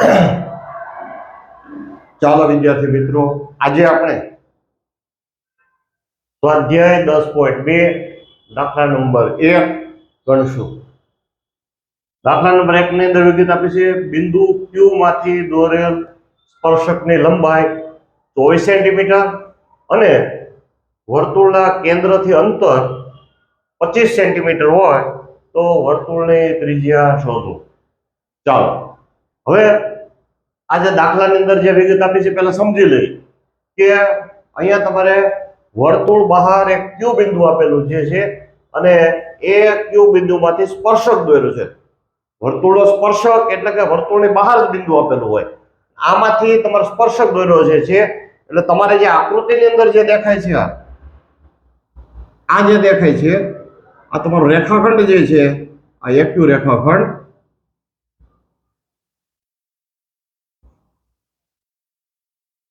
ચાલો વિદ્યાર્થી મિત્રો, આજે આપણે સ્વાધ્યાય દસ પોઈન્ટ બે, દાખલા નંબર એક ગણશું. દાખલા નંબર એક ની અંદર વિગત આપી છે, બિંદુ ક્યુ માંથી દોરેલ સ્પર્શકની લંબાઈ ચોવીસ સેન્ટીમીટર અને વર્તુળના કેન્દ્રથી અંતર પચીસ સેન્ટીમીટર હોય તો વર્તુળની ત્રિજ્યા શોધો. ચાલો. હવે આજે દાખલાની અંદર જે વિગત આપી છે, પહેલાં સમજી લઈએ કે અહીંયા તમારે વર્તુળ બહાર એક ક્યુ બિંદુ આપેલું જે છે અને એ ક્યુ બિંદુમાંથી સ્પર્શક દોર્યું છે. વર્તુળનો સ્પર્શક એટલે કે વર્તુળની બહાર જ બિંદુ આપેલું હોય. આમાંથી તમારો સ્પર્શક દોર્યો જે છે, એટલે તમારે જે આકૃતિની અંદર જે દેખાય છે આ આ જે દેખાય છે, આ તમારો રેખાખંડ જે છે, આ એક્યુ રેખાખંડ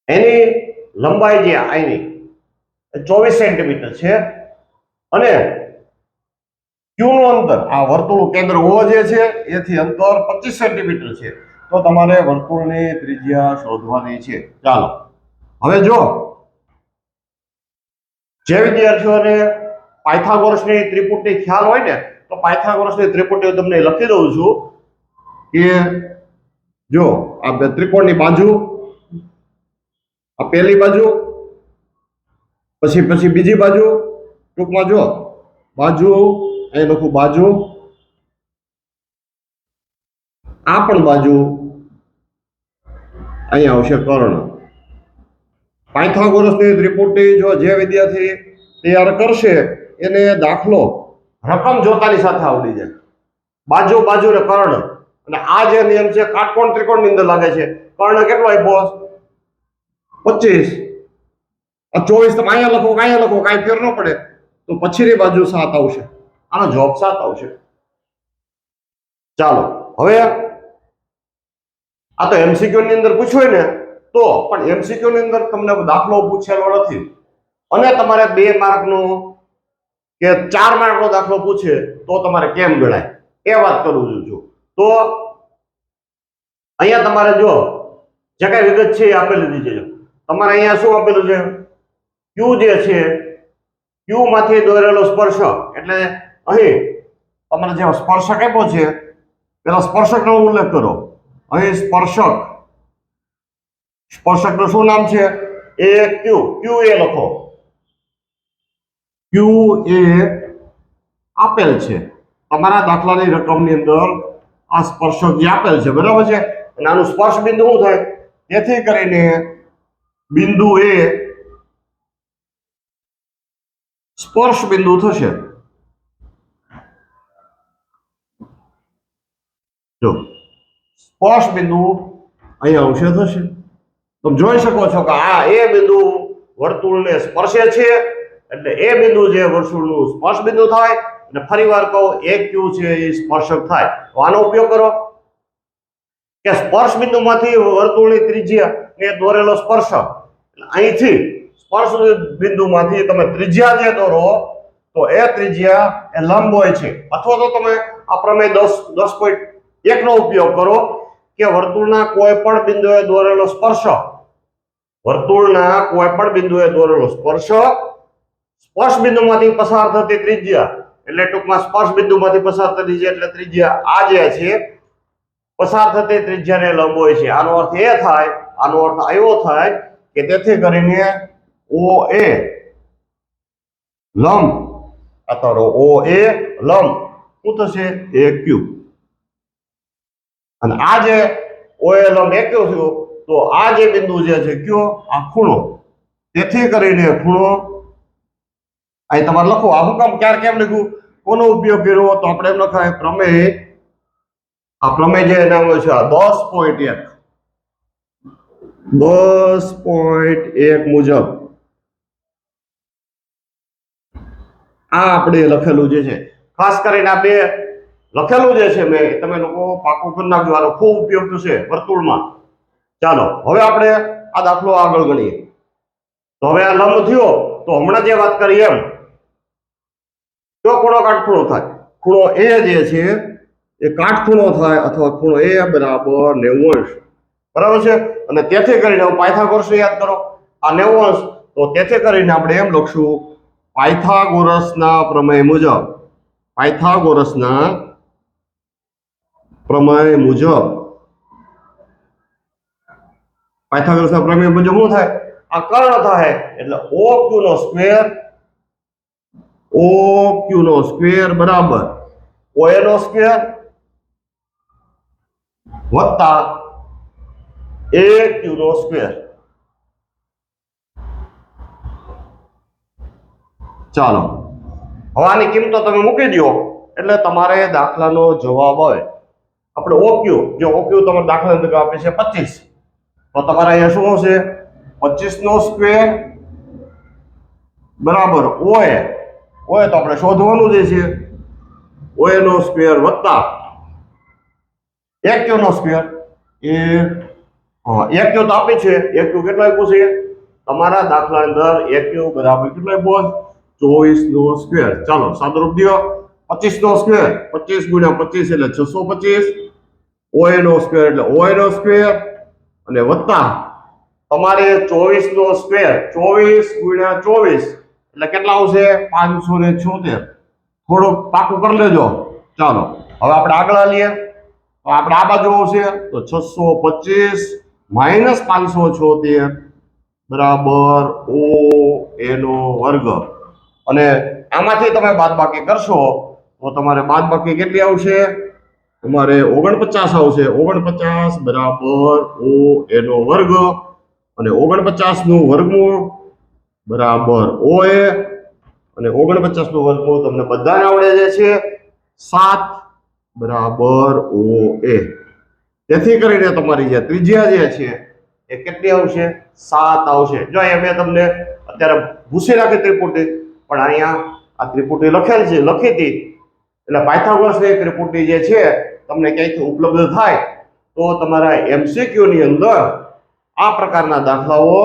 એની લંબાઈ જે આની ચોવીસ સેન્ટીમીટર છે. અને ક્યુનું અંતર? આ વર્તુળ કેન્દ્ર ઓ જે છે, એથી અંતર પચીસ સેન્ટીમીટર છે. તો તમારે વર્તુળની ત્રિજ્યા શોધવાની છે. ચાલો. હવે જો, જે વિદ્યાર્થીઓને પાયથાગોરસની ત્રિપુટની ખ્યાલ હોય ને, તો પાયથાગોરસની ત્રિપુટી તમને લખી દઉં છું કે જો, આ ત્રિકોણની બાજુ આ પહેલી બાજુ, પછી પછી બીજી બાજુ, ટૂંકમાં જો બાજુ, અહીં લખું બાજુ. આ પણ બાજુ. અહીંયા આવશે કર્ણ. પાયથાગોરસની ત્રિપુટી જો જે વિદ્યાર્થી તૈયાર કરશે, એને દાખલો રકમ જોતાની સાથે આવડી જાય. બાજુ બાજુ ને કર્ણ. અને આ જે નિયમ છે, કાટકોણ ત્રિકોણની અંદર લાગે છે. કર્ણ કેટલો આપ્યો? પચીસ. આ ચોવીસ તમે અહીંયા લખો અહીંયા લખો, કાંઈ ફેર ન પડે. તો પછીની બાજુ સાત આવશે. આનો જવાબ સાત આવશે. ચાલો, હવે આ તો એમસીક્યુ ની અંદર પૂછ્યું ને, તો પણ એમસીક્યુ ની અંદર તમને દાખલો પૂછેલો નથી. અને તમારે બે માર્કનો કે ચાર માર્કનો દાખલો પૂછે, તો તમારે કેમ ગણાય? એ વાત કરું છું તો અહીંયા તમારે જો, જે કઈ વિગત છે એ આપેલી દીધી છે તમારે અહીંયા શું આપેલું છે? ક્યુ જે છે ક્યુ માંથી દોરેલો સ્પર્શક. એટલે અહીં તમારે જે સ્પર્શક આપ્યો છે, પેલા સ્પર્શકનો ઉલ્લેખ કરો. અહીં સ્પર્શક. સ્પર્શકનું શું નામ છે? એ ક્યુ. ક્યુ એ લખો. ક્યુ એ આપેલ છે. તમારા દાખલાની રકમની અંદર આ સ્પર્શક જે આપેલ છે, બરાબર છે? અને આનું સ્પર્શ બિંદુ શું થાય? તેથી કરીને બિંદુ એ સ્પર્શ બિંદુ થશે. જો, સ્પર્શ બિંદુ અહીંયા આવશે થશે. તમે જોઈ શકો છો કે આ એ બિંદુ વર્તુળને સ્પર્શે છે, એટલે એ બિંદુ જે વર્તુળનું સ્પર્શ બિંદુ થાય, અને ફરીવાર કહું, એક ક્યુ છે એ સ્પર્શક થાય. તો આનો ઉપયોગ કરો. કે સ્પર્શ બિંદુમાંથી વર્તુળની ત્રિજ્યા એ દોરેલો સ્પર્શક. અહીંથી સ્પર્શ બિંદુમાંથી તમે ત્રિજ્યા જે દોરો, તો એ ત્રિજ્યા એ લંબ હોય છે. અથવા તો તમે આ પ્રમેય દસ દસ પોઈન્ટ એકનો ઉપયોગ કરો કે વર્તુળના કોઈ પણ બિંદુએ દોરેલો સ્પર્શ. વર્તુળના કોઈ પણ બિંદુએ દોરેલો સ્પર્શ. સ્પર્શ બિંદુમાંથી પસાર થતી ત્રિજ્યા, એટલે ટૂંકમાં સ્પર્શ બિંદુમાંથી પસાર થતી છે એટલે ત્રિજ્યા આ જે છે, પસાર થતી ત્રિજ્યાને લંબ હોય છે. આનો અર્થ એ થાય, આનો અર્થ આવ્યો થાય કે તેથી કરીને ઓ એ લંબ અથવા ઓ એ લંબ, શું થશે? એ ક્યુ અને આ જે ઓ એ લંબ એ ક્યુ થયો, તો આ જે બિંદુ જે છે કયો? આ ખૂણો. તેથી કરીને ખૂણો, અહીં તમારે લખો, આ હું કામ ક્યારે કેમ લખ્યું? કોનો ઉપયોગ કર્યો તો આપણે એમ લખાય, પ્રમેય, આ પ્રમેય જે હોય છે, આ દસ પોઈન્ટ એક. દસ પોઈન્ટ એક મુજબ. આ આપણે લખેલું જે છે, ખાસ કરીને આ બે લખેલું જે છે મેં, તમે લોકો પાકું કરી નાખજો. આનો ખૂબ ઉપયોગ થશે વર્તુળમાં. ચાલો, હવે આપણે આ દાખલો આગળ ગણીએ. તો હવે આ લંબ થયો, તો હમણાં જે વાત કરી એમ તો ખૂણો કાટખૂણો થાય, ખૂણો એ જે છે, એ કાટખૂણો થાય અથવા ખૂણો એ બરાબર નેવું અંશ. બરાબર છે? અને તેથી કરીને હવે પાયથાગોરસને યાદ કરો. આ નેવું અંશ તો તેથી કરીને આપણે એમ લખશું, પાયથાગોરસના પ્રમેય મુજબ, પાયથાગોરસના પ્રમેય મુજબ, પાયથાગોરસના પ્રમેય મુજબ શું થાય? આ કર્ણ થાય, એટલે ઓ ક્યુ નો સ્ક્વેર ઓ ક્યુ નો સ્ક્વેર બરાબર. ઓ એ નો સ્ક્વેર વત્તા એ નો સ્ક્વેર. ચાલો. હવે આની કિંમતો તમે મૂકી દો એટલે તમારે દાખલાનો જવાબ આવે. આપણે ઓક્યુ. જો ઓક્યુ તમારે દાખલા અંદર આપે છે પચીસ. તો તમારે અહીંયા શું હશે પચીસ નો સ્ક્વેર બરાબર ઓએ. ઓએ તો આપણે શોધવાનું જે છે. ઓએ નો સ્ક્વેર વત્તા. એક નો સ્ક્વેર? એ એક ક્યુ તો આપી છે, એક ક્યુ કેટલો આપ્યું છે? તમારા દાખલા અંદર એક ક્યુ બરાબર કેટલો આપ્યો ચોવીસ નો સ્ક્વેર ચાલો, સાદુરૂપ દો. પચીસ નો સ્ક્વેર પચીસ ગુણ્યા પચીસ એટલે છસો પચીસ. ઓએ નો સ્ક્વેર એટલે ઓએ નો સ્ક્વેર અને વત્તા, તમારે ચોવીસ નો સ્ક્વેર ચોવીસ ગુણ્યા ચોવીસ એટલે કેટલા આવશે? પાંચસો ને છોતેર. થોડુંક પાકું કરી લેજો. ચાલો, હવે આપણે આગળ લઈએ તો આપણે આ બાજુ આવશે. તો છસો પચીસ માઇનસ પાંચસો છોતેર બરાબર ઓ એનો વર્ગ. અને આમાંથી તમે બાદબાકી કરશો તો તમારે બાદબાકી કેટલી આવશે? તમારે ઓગણપચાસ આવશે. ઓગણપચાસ બરાબર ઓ એનો વર્ગ. અને ઓગણપચાસનું વર્ગમૂળ બરાબર ઓ એ. અને ઓગણપચાસનું વર્ગમૂળ તમને બધાને આવડે છે સાત બરાબર ઓ એ. તેથી કરીને તમારી જે ત્રિજ્યા જે છે, એ કેટલી આવશે? સાત આવશે. જો અહીંયા મેં તમને અત્યારે ભૂસી રાખી ત્રિપુટી, પણ અહીંયા આ ત્રિપુટી લખેલ છે, લખી હતી. એટલે પાયથાગોરસની ત્રિપુટી જે છે, તમને ક્યાંયથી ઉપલબ્ધ થાય? તો તમારા એમસીક્યુની અંદર આ પ્રકારના દાખલાઓ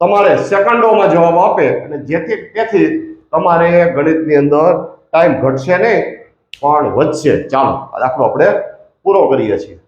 તમારે સેકન્ડોમાં જવાબ આપે અને જેથી તેથી તમારે ગણિતની અંદર ટાઈમ ઘટશે નહીં, પણ વધશે. ચાલો, આ દાખલો આપણે પૂરો કરીએ છીએ.